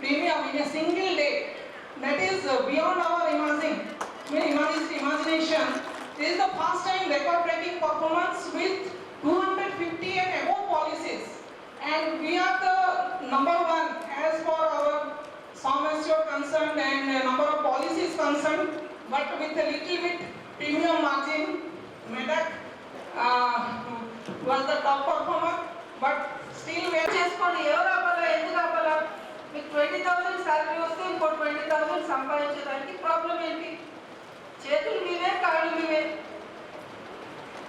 premium in a single day. That is uh, beyond our imagine, imagination. This is the first time record-breaking performance with 250 and above policies. And we are the number one as for our sum assured concerned and uh, number of policies concerned, but with a little bit premium margin, Medak uh, was the top performer, but still we are just for year మీకు twenty thousand salary వస్తే ఇంకో twenty thousand సంపాదించడానికి problem ఏంటి? చేతులు మీవే కాళ్ళు మీవే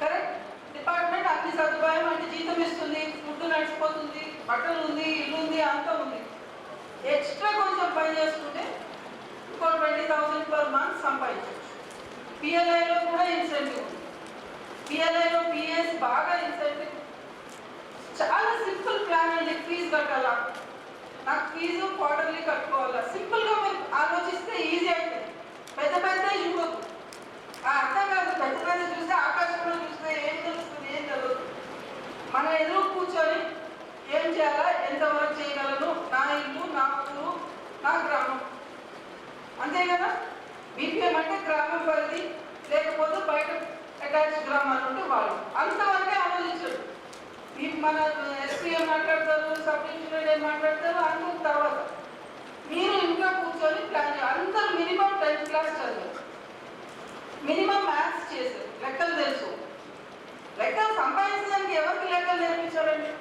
correct department అన్ని సదుపాయం అంటే జీతం ఇస్తుంది ఫుడ్ నడిచిపోతుంది బట్టలు ఉంది ఇల్లు ఉంది అంతా ఉంది. ఎక్స్ట్రా కొంచెం పని చేసుకుంటే ఇంకో ట్వంటీ థౌసండ్ పర్ మంత్ సంపాదించవచ్చు పిఎల్ఐలో కూడా ఇన్సెంటివ్ ఉంది. పిఎల్ఐలో పిఎస్ బాగా ఇన్సెంటివ్ చాలా సింపుల్ ప్లాన్ అండి ఫీజు కట్టాలా? నాకు ఫీజు క్వార్టర్లీ కట్టుకోవాలా? సింపుల్గా మీరు ఆలోచిస్తే ఈజీ అవుతుంది పెద్ద పెద్ద చూడదు ఆ అర్థం కాదు. పెద్ద పెద్ద చూస్తే ఆకాశంలో చూస్తే ఏం తెలుస్తుంది ఏం తెలియదు మన ఎదురు కూర్చొని ఏం చేయాలా? ఎంతవరకు చేయగలను? నా ఇల్లు నా ఊరు నా గ్రామం. అంతే కదా? బీపీఎం అంటే గ్రామం పరిధి లేకపోతే బయట అటాచ్ గ్రామాలు ఉంటే వాళ్ళు. అంతవరకే ఆలోచించరు. ఈ మన ఎస్పీ ఏం మాట్లాడతారు? సబ్ డివిజనల్ ఏం మాట్లాడతారు? అనుకున్న తర్వాత మీరు ఇంకా కూర్చొని ప్లాన్ చేయాలి. అందరూ మినిమం టెన్త్ క్లాస్ చదివారు. మినిమం మ్యాథ్స్ చేశారు. లెక్కలు తెలుసు. లెక్కలు సంపాదించడానికి ఎవరికి లెక్కలు నేర్పించారండి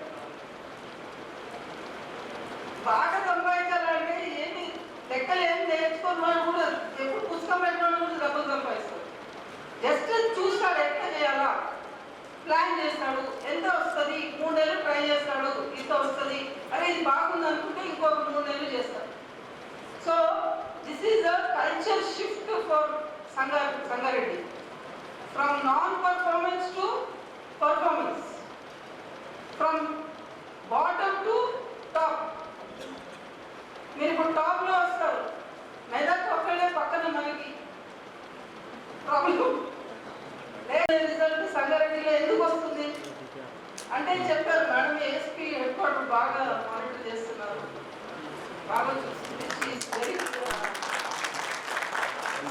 బాగా సంపాదించాలంటే ఏమి లెక్కలు ఏం నేర్చుకున్న వాళ్ళు కూడా ఎప్పుడు పుస్తకం పెట్టిన వాళ్ళు కూడా డబ్బులు సంపాదిస్తారు. జస్ట్ చూస్తాడు ఎట్లా చేయాలా? ప్లాన్ చేస్తాడు. ఎంత వస్తుంది? మూడు నెలలు ట్రై చేస్తాడు. ఇంత వస్తుంది? అరే ఇది బాగుంది అనుకుంటే ఇంకొక మూడు నెలలు చేస్తాడు. So this is a culture shift for Sanga Sangareddy. From non performance to performance from bottom to top మీరు ఇప్పుడు టాప్లో వస్తారు. మెదక్ ఒక్కడే పక్కన మనకి ప్రాబ్లం అంటే చెప్పారు మేడం? ఏఎస్పీ హెడ్ క్వార్టర్ బాగా మానిటర్ చేస్తున్నారు. బాగా చూస్తుంది.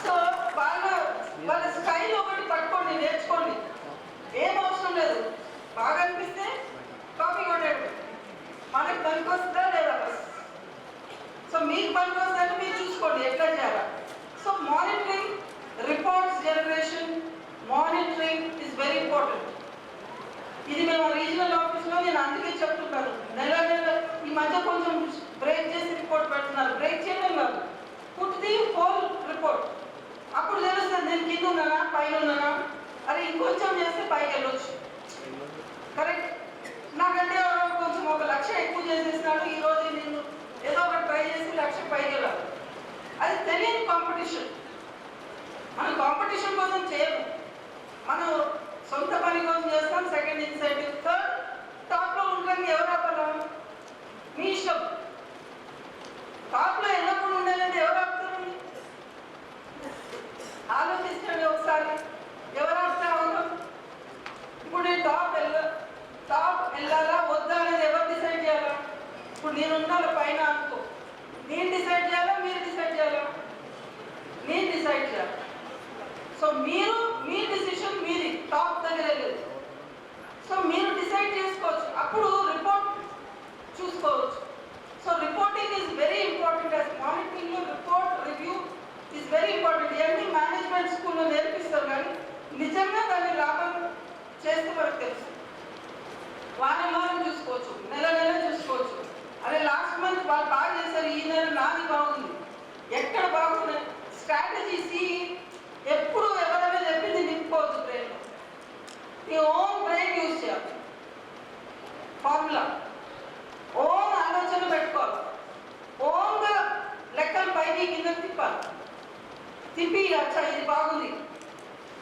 సో బాగా వాళ్ళ స్టైల్ ఒకటి పట్టుకోండి నేర్చుకోండి. ఏం అవసరం లేదు. బాగా అనిపిస్తే కాపీ కొట్టాడు మనకి పనికి వస్తుందా లేదా బస్ సో మీకు పనికి వస్తుందని మీరు చూసుకోండి ఎట్లా చేయాలా? So monitoring reports generation monitoring is very important ఇది మేము రీజనల్ ఆఫీస్లో నేను అందుకే చెప్తున్నాను నెల నెల ఈ మధ్య కొంచెం బ్రేక్ చేసి రిపోర్ట్ పెడుతున్నారు బ్రేక్ చేయడం కాదు పుట్ ది హోల్ రిపోర్ట్ అప్పుడు తెలుస్తుంది నేను కింద ఉన్నానా పైన ఉన్నానా అరే ఇంకొంచెం చేస్తే పైకి వెళ్ళొచ్చు కరెక్ట్ నాకంటే ఎవరో కొంచెం ఒక లక్ష ఎక్కువ చేసేసినాడు ఈ రోజు నేను ఏదో ఒకటి ట్రై చేసి లక్ష పైకి వెళ్ళాలి అది తెలియని కాంపిటీషన్ మనం కాంపిటీషన్ కోసం చేయము మనం సొంత పని కోసం చేస్తాం సెకండ్ ఇన్సెంటివ్ థర్డ్ టాప్లో ఉండడానికి ఎవరు ఆపడం మీ ఇష్టం టాప్లో ఎల్లప్పుడు ఉండాలంటే ఎవరు ఆపుతారు ఆలోచించండి ఒకసారి ఎవరు ఆపితే అవసరం ఇప్పుడు నేను టాప్ వెళ్ళ టాప్ వెళ్ళాలా వద్దా అనేది ఎవరు డిసైడ్ చేయాలా ఉండాలి పైన అనుకో. నేను డిసైడ్ చేయాలా? మీరు డిసైడ్ చేయాలా? నేను డిసైడ్ చేయాలి? సో మీరు మీ డిసిషన్ మీది. టాప్ దగ్గర లేదు. సో మీరు డిసైడ్ చేసుకోవచ్చు. అప్పుడు రిపోర్ట్ చూసుకోవచ్చు. So reporting is very important as monitoring report review is very important ఇవన్నీ మేనేజ్మెంట్ స్కూల్లో నేర్పిస్తారు కానీ నిజంగా దాన్ని లాభం చేస్తే మనకు తెలుసు. వారం వారం చూసుకోవచ్చు. నెల నెల చూసుకోవచ్చు అరే లాస్ట్ మంత్ వాళ్ళు బాగా చేశారు ఈ నెల నాది బాగుంది ఎక్కడ బాగుంది? స్ట్రాటజీ సి ఎప్పుడు ఎవరైనా చెప్పింది నింపుకోవచ్చు బ్రెయిన్ నీ ఓన్ బ్రెయిన్ యూజ్ చేయాలి. ఫార్ములా ఓన్ ఆలోచన పెట్టుకోవాలి. ఓన్గా లెక్కలు పైకి కింద తిప్పాలి. తిప్పి అచ్చా ఇది బాగుంది.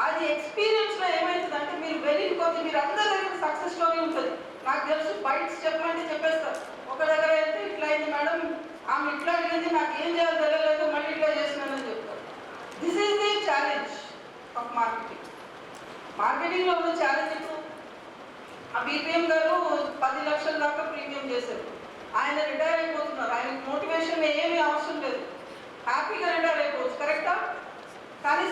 అది ఎక్స్పీరియన్స్లో ఏమవుతుందంటే మీరు వెళ్ళిన కొద్ది మీరు అందరి దగ్గర సక్సెస్ స్టోరీ ఉంటుంది. నాకు తెలుసు బయట చెప్పమంటే చెప్పేస్తారు. ఒక దగ్గర వెళ్తే ఇట్లా అయింది మేడం ఆమె ఇట్లా అడిగింది నాకు ఏం చేయాలో తెలియలేదు మళ్ళీ ఇట్లా చేసినానని చెప్తారు. This is the challenge of marketing మార్కెటింగ్లో ఉన్న ఛాలెంజ్ ఇప్పుడు ఆ బీపీఎం గారు పది లక్షల దాకా ప్రీమియం చేశారు. ఆయన రిటైర్ అయిపోతున్నారు. ఆయనకు మోటివేషన్ ఏమీ అవసరం లేదు. హ్యాపీగా రిటైర్ అయిపోవచ్చు. కరెక్టా కానీ